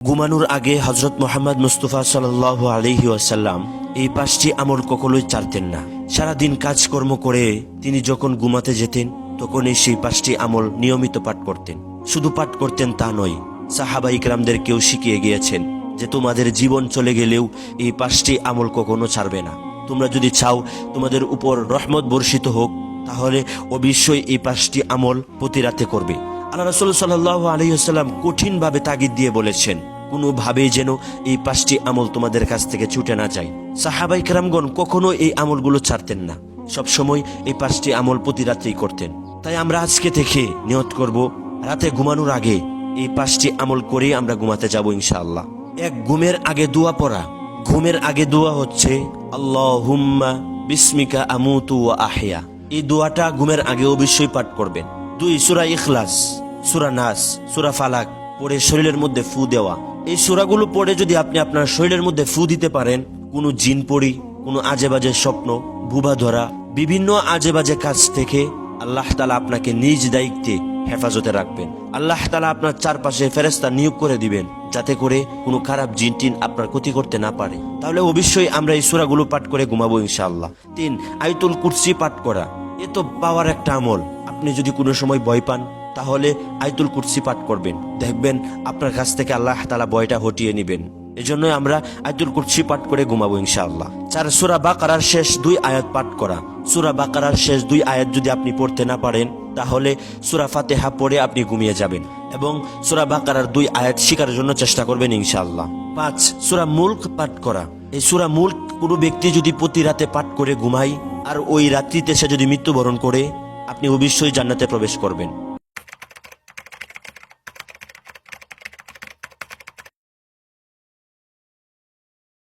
ঘুমানোর আগে হজরত মোহাম্মদ মুস্তফা সাল আলহি আসাল্লাম এই পাঁচটি আমল কখনোই ছাড়তেন না। সারাদিন কাজকর্ম করে তিনি যখন ঘুমাতে যেতেন, তখনই সেই পাঁচটি আমল নিয়মিত পাঠ করতেন। শুধু পাঠ করতেন তা নয়, সাহাবা ইকরামদের কেউ শিখিয়ে গিয়েছেন যে তোমাদের জীবন চলে গেলেও এই পাঁচটি আমল কখনো ছাড়বে না। তোমরা যদি চাও তোমাদের উপর রহমত বর্ষিত হোক, তাহলে অবশ্যই এই পাঁচটি আমল প্রতি রাতে করবে। আল্লাহ রসুল সাল্লাহ আলহিহাল্লাম কঠিনভাবে তাগিদ দিয়ে বলেছেন, কোনোভাবেই যেন এই পাঁচটি আমল তোমাদের কাছ থেকে ছুটে না যায়। সাহাবাই কেরামগণ কখনো এই আমলগুলো ছাড়তেন না। সবসময় এই পাঁচটি আমল প্রতি রাত্রেই করতেন। তাই আমরা আজকে থেকে নিয়ত করব, রাতে ঘুমানোর আগে এই পাঁচটি আমল করেই আমরা ঘুমাতে যাব ইনশাআল্লাহ। এক ঘুমের আগে দোয়া পড়া। ঘুমের আগে দোয়া হচ্ছে আল্লাহ হুম্মা বিস্মিকা আমুতু আহিয়া। এই দোয়াটা ঘুমের আগে অবশ্যই পাঠ করবেন। দুই, সুরা ইখলাস। সুরা নাস, সুরা ফালাক পড়ে শরীরের মধ্যে ফু দেওয়া। এই সুরাগুলো পড়ে যদি আপনি আপনার শরীরের মধ্যে ফু দিতে পারেন, কোনো জিন পড়ি, কোনো আজে বাজে স্বপ্ন বুবা ধরা, বিভিন্ন আজে বাজে কাজ থেকে আল্লাহ তালা আপনাকে নিজ দায়িত্বে হেফাজতে রাখবেন। আল্লাহ তালা আপনার চারপাশে ফেরেস্তা নিয়োগ করে দিবেন, যাতে করে কোনো খারাপ জিন টিন আপনার ক্ষতি করতে না পারে। তাহলে অবশ্যই আমরা এই সুরাগুলো পাঠ করে ঘুমাবো ইনশাআল্লাহ। তিন আইতুল কুরসি পাঠ করা। এ তো পাওয়ার একটা আমল। আপনি যদি কোনো সময় ভয় পান তাহলে আইতুল কুরসি পাঠ করবেন। দেখবেন আপনার কাছ থেকে আল্লাহ তালা ভয়টা হটিয়ে নেবেন। এজন্যই আমরা আইতুল কুরসি পাঠ করে ঘুমাবো ইনশাআল্লাহ। চার, সুরা বাকারার শেষ দুই আয়াত পাঠ করা। সুরা বাকারার শেষ দুই আয়াত যদি আপনি পড়তে না পারেন, তাহলে সুরা ফাতেহা পড়ে আপনি ঘুমিয়ে যাবেন এবং সুরা বাকারার দুই আয়াত শিকার জন্য চেষ্টা করবেন ইনশাআল্লাহ। পাঁচ, সুরা মুল্ক পাঠ করা। এই সুরা মুল্ক কোনো ব্যক্তি যদি প্রতি রাতে পাঠ করে ঘুমায়, আর ওই রাত্রিতে সে যদি মৃত্যুবরণ করে, আপনি অবশ্যই জান্নাতে প্রবেশ করবেন।